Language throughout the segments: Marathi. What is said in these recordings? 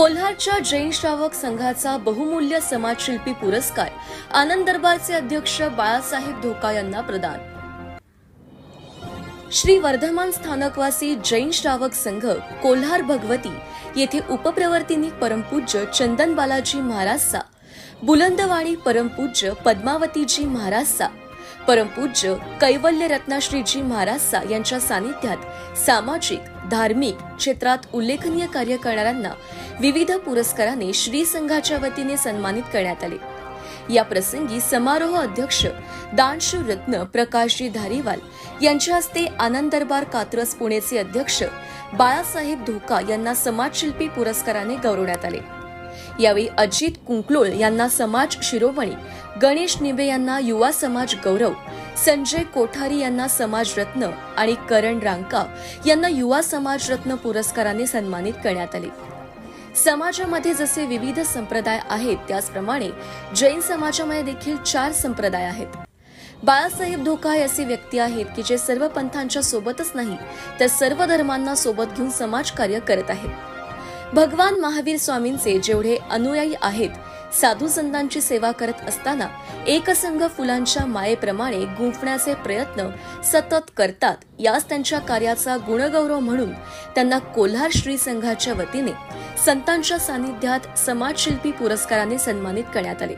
कोल्हारच्या जैन श्रावक संघाचा बहुमूल्य समाजशिल्पी पुरस्कार आनंद दरबारचे अध्यक्ष बाळासाहेब धोका यांना प्रदान. श्री वर्धमान स्थानकवासी जैन श्रावक संघ कोल्हार भगवती येथे उपप्रवर्तिनी परमपूज्य चंदन बालाजी महाराजचा बुलंदवाणी परमपूज्य पद्मावतीजी महाराजचा परमपूज्य कैवल्य रत्नाश्रीजी महाराजचा यांच्या सानिध्यात सामाजिक धार्मिक क्षेत्रात उल्लेखनीय कार्य करणाऱ्यांना विविध पुरस्काराने श्री संघाच्या वतीने सन्मानित करण्यात आले. या प्रसंगी समारोह अध्यक्ष दानशूर रत्न प्रकाशजी धारीवाल यांच्या हस्ते आनंद दरबार कात्रस पुणेचे अध्यक्ष बाळासाहेब धोका यांना समाजशिल्पी पुरस्काराने गौरवण्यात आले. यावेळी अजित कुंकलोळ यांना समाज शिरोमणी गणेश निबे यांना युवा समाज गौरव संजय कोठारी यांना समाज रत्न आणि करण रांका यांना युवा समाज रत्न पुरस्काराने सन्मानित करण्यात आले. समाजामध्ये जसे विविध संप्रदाय आहेत त्याचप्रमाणे जैन समाजामध्ये देखील चार संप्रदाय आहेत. बाळासाहेब धोका हे असे व्यक्ती आहेत की जे सर्व पंथांच्या सोबतच नाही तर सर्व धर्मांना सोबत घेऊन समाजकार्य करत आहेत. भगवान महावीर स्वामींचे जेवढे अनुयायी आहेत साधू संतांची सेवा करत असताना एकसंघ फुलांच्या मायेप्रमाणे गुंफण्याचे प्रयत्न सतत करतात. याच त्यांच्या कार्याचा गुणगौरव म्हणून त्यांना कोल्हार श्री संघाच्या वतीने संतांच्या सानिध्यात समाजशिल्पी पुरस्काराने सन्मानित करण्यात आले.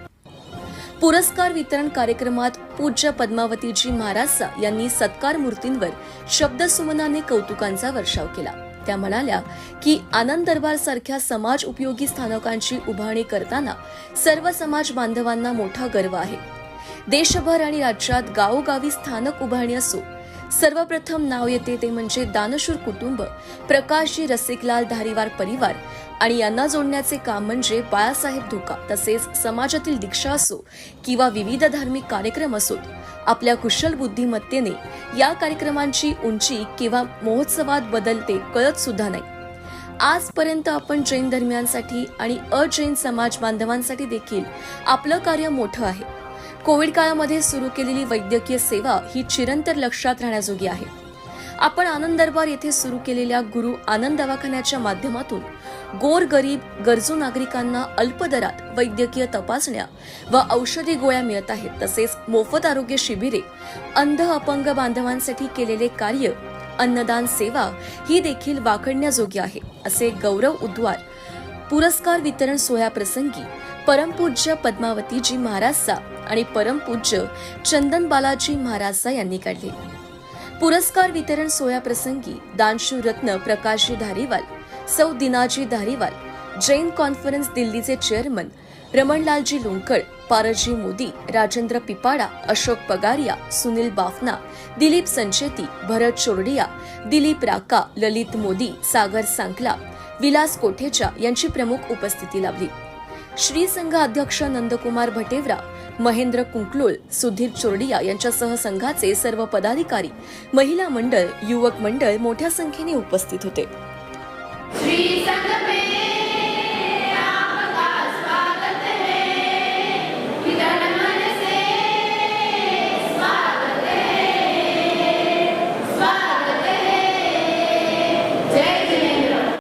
पुरस्कार वितरण कार्यक्रमात पूज्य पद्मावतीजी महाराज यांनी सत्कार मूर्तींवर शब्दसुमनाने कौतुकांचा वर्षाव केला. त्या म्हणाल्या की आनंद दरबार सारख्या समाज उपयोगी स्थानकांची उभारणी करताना सर्व समाज बांधवांना मोठा गर्व आहे. देशभर आणि राज्यात गावोगावी स्थानक उभारणी असो सर्वप्रथम नाव येते ते म्हणजे दानशूर कुटुंब प्रकाशजी रसिकलाल धारीवार परिवार आणि यांना जोडण्याचे काम म्हणजे बाळासाहेब धोका तसेच समाजातील दीक्षा असो किंवा विविध धार्मिक कार्यक्रम असोत आपल्या कुशल बुद्धिमत्तेने या कार्यक्रमांची उंची किंवा महोत्सवात बदलते कळत सुद्धा नाही. आजपर्यंत आपण जैन धर्मियांसाठी आणि अजैन समाज बांधवांसाठी देखील आपलं कार्य मोठं आहे. कोविड काळामध्ये सुरू केलेली वैद्यकीय सेवा ही चिरंतर लक्षात राहण्याजोगी आहे. आपण आनंद दरबार येथे सुरू केलेल्या गुरु आनंद दवाखान्याच्या माध्यमातून गोर गरीब गरजू नागरिकांना अल्प दरात वैद्यकीय तपासण्या व औषधी गोळ्या मिळत आहेत. तसेच मोफत आरोग्य शिबिरे अंध अपंग बांधवांसाठी केलेले कार्य अन्नदान सेवा ही देखील वाकडण्याजोगी आहे असे गौरव उद्वार पुरस्कार वितरण सोहळ्याप्रसंगी परमपूज्य पद्मावतीजी महाराजचा आणि परमपूज्य चंदन बालाजी महाराजचा यांनी काढले. पुरस्कार वितरण सोहळ्याप्रसंगी दानशूर रत्न प्रकाशजी धारीवाल सौ दिनाजी धारीवाल जैन कॉन्फरन्स दिल्लीचे चेअरमन रमणलालजी लोणकळ पारजी मोदी राजेंद्र पिपाडा अशोक पगारिया सुनील बाफना दिलीप संचेती भरत चोरडिया दिलीप राका ललित मोदी सागर सांकला विलास कोठेचा यांची प्रमुख उपस्थिती लाभली. श्री संघ अध्यक्ष नंदकुमार भटेवरा महेंद्र कुंकलोळ सुधीर चोरडिया यांच्यासह संघाचे सर्व पदाधिकारी महिला मंडळ युवक मंडळ मोठ्या संख्येने उपस्थित होते. Sri Sangha